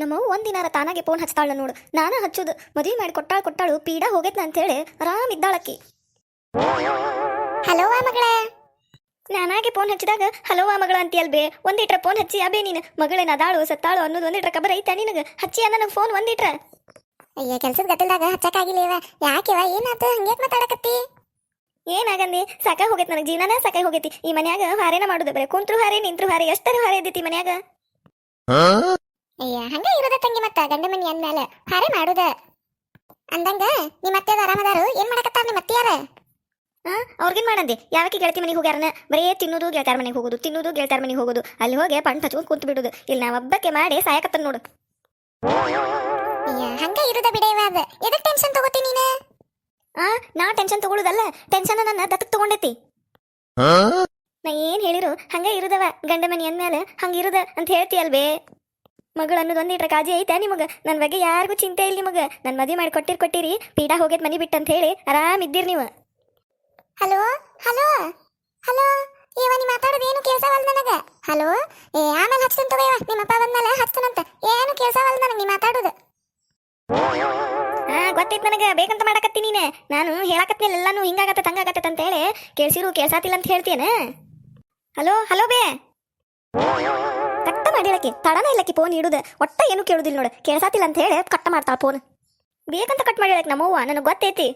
ನಮ್ಮವ್ವ ಒಂದಿನಾರ ತಾನಾಗೆ ಫೋನ್ ಹಚ್ತಾಳ ನೋಡು. ನಾನ ಹಚ್ಚುದು. ಮದುವೆ ಮಾಡಿ ಕೊಟ್ಟಾಳ ಕೊಟ್ಟಾಳು ಪೀಡ ಹೋಗೈತ್ನ ಅಂತೇಳಿ ಆರಾಮ್ ಇದ್ದಾಳಕ್ಕಿ. ಹಲೋ ಮಗಳೇ. ನಾನಾಗೆ ಫೋನ್ ಹಚ್ಚಿದಾಗ ಹಲೋ ಆ ಮಗಳ ಅಂತೀಯಲ್ ಬೇ ಒಂದಿಟ್ರ ಫೋನ್ ಹಚ್ಚಿ ಅಬೇ ನೀನು. ಮಗಳೇನ ಅದಾಳು ಸತ್ತಾಳು ಅನ್ನೋದು ಒಂದಿಟ್ರ ಕಬರ್ ಐತೆ ನಿನಗೆ? ಹಚ್ಚಿ ಅನ್ನ ನಂಗೆ ಫೋನ್ ಒಂದಿಟ್ರ ಅಯ್ಯ ಕೆಲಸದ ಗದ್ದಲ್ದಾಗ ಹಚ್ಚಕ್ಕಾಗಿಲ್ಲ ಇವ. ಯಾಕಿವ ಏನಾತ? ಹಂಗ್ಯಾಕ್ ಮಾತಾಡಕತ್ತಿ? ಏನಾಗಂದಿ ಸಾಕ ಹೋಗೈತಿ ನನಗೆ ಜೀವನನ ಸಾಕಾಗಿ ಹೋಗೈತಿ. ಈ ಮನ್ಯಾಗ ಹಾರೇನ ಮಾಡುದ? ಬರೇ ಕುಂತ್ರು ಹಾರೆ ನಿಂತ್ರು ಹಾರೆ ಎಷ್ಟರ ಹಾರೆ ಇದ್ದೈತಿ ಮನ್ಯಾಗ? ಅಯ್ಯ ಹಂಗ ಇರೋದ ತಂಗಿ ಮತ್ತ ಗಂಡ ಮನಿ ಅಂದ್ಮೇಲೆ ಹಾರೆ ಮಾಡುದ. ಅಂದಂಗ ನಿಮ್ಮ ಅತ್ತೆದ ಆರಾಮದಾರು ಏನ್ ಮಾಡಕತ್ತಾರ ನಿಮ್ಮ ಅತ್ತಿಯಾರ? ಆ ಅವ್ರಿಗೇನ್ ಮಾಡಂದಿ? ಯಾವಕ್ಕೆ ಗೆಳತಿ ಮನೆಗೆ ಹೋಗ್ಯಾರನ? ಬರೇ ತಿನ್ನುದು ಗೆಳತಾರ ಮನೆಗೆ ಹೋಗೋದು ತಿನ್ನುದು ಗೆಳತಾರ ಮನೆಗೆ ಹೋಗೋದು. ಅಲ್ಲಿ ಹೋಗಿ ಪಂಟ್ ಹಚ್ಕೊಂಡು ಕುಂತು ಬಿಡುದು. ಇಲ್ಲಿ ನಾವೊಬ್ಬಕ್ಕೆ ಮಾಡಿ ಸಾಯಕತ್ತ ನೋಡು. ಅಯ್ಯ ಹಂಗ ಇರುದ ಬಿಡ ಇವ ಅದ. ಎದಕ್ ಟೆನ್ಷನ್ ತಗೋತಿ ನೀನ? ಆ ನಾ ಟೆನ್ಷನ್ ತಗೊಳುದಲ್ಲ. ಟೆನ್ಷನ್ ನನ್ನ ದತ್ತಕ್ ತಗೊಂಡೈತಿ. ನಾ ಏನ್ ಹೇಳಿರು? ಹಂಗ ಇರುದವ ಗಂಡ ಮನಿ ಅಂದ್ಮೇಲೆ ಹಂಗ ಇರುದ ಅಂತ ಹೇಳ್ತೀಯಲ್ವೇ? ಮಗಳು ಒಂದಿಟ್ರ ಕಾಜಿ ಐತೆ ನಿಮಗ? ನನ್ನ ಬಗ್ಗೆ ಯಾರಿಗೂ ಚಿಂತೆ ಇಲ್ಲ ನಿಮಗ. ನನ್ನ ಮದುವೆ ಮಾಡಿ ಕೊಟ್ಟಿರ್ ಕೊಟ್ಟಿರಿ. ಪೀಡಾ ಹೋಗೈತ್ ಮನಿ ಬಿಟ್ಟು ಅಂತ ಹೇಳಿ ಆರಾಮ್ ಇದ್ದೀರಿ ನೀವು. ಹಲೋ? ಹಲೋ? ಹಲೋ? ಏವ ನೀ ಮಾತಾಡೋದು ಏನು ಕೇಳ್ಸವಲ್ ನನಗೆ? ಹಲೋ? ಏ ಆಮೇಲೆ ಹಚ್ತಂತ ತಗೋ ಇವ ನಿಮ್ಮ ಅಪ್ಪ ಬಂದ್ಮೇಲೆ ಹಚ್ತನಂತ ಏನು ಕೇಳ್ಸವಲ್ ನನಗೆ ನೀ ಮಾತಾಡೋದು? ಹಾ ಗೊತ್ತೈತ್ ನನಗೆ. ಬೇಕಂತ ಮಾಡಕತ್ತಿ ನೀನೆ. ನಾನು ಹೇಳಕತ್ನಿಲ್ಲ. ಎಲ್ಲಾನು ಹಿಂಗಾಗತ್ತೆ ತಂಗಾಗತ್ತೆ ಅಂತ ಹೇಳಿ ಕೇಳ್ಸಿರು ಕೇಳ್ಸಾತಿಲ್ಲ ಅಂತ ಹೇಳ್ತೀನಿ ಹಲೋ? ಹಲೋ ಬೇ? ಮಾಡಿಳಕಿ ತಡನ ಇಲ್ಲಕ್ಕೆ ಫೋನ್ ಇಡುದ. ಒಟ್ಟ ಏನು ಕೇಳುದಿಲ್ಲ ನೋಡು. ಕೇಳ್ಸಾತಿಲ್ಲ ಅಂತ ಹೇಳಿ ಕಟ್ ಮಾಡ್ತಾಳ ಫೋನ್ ಬೇಕಂತ ಕಟ್ ಮಾಡಿಳಕ್ ನಮ್ಮವ್ವ, ನನಗೆ ಗೊತ್ತೈತಿ.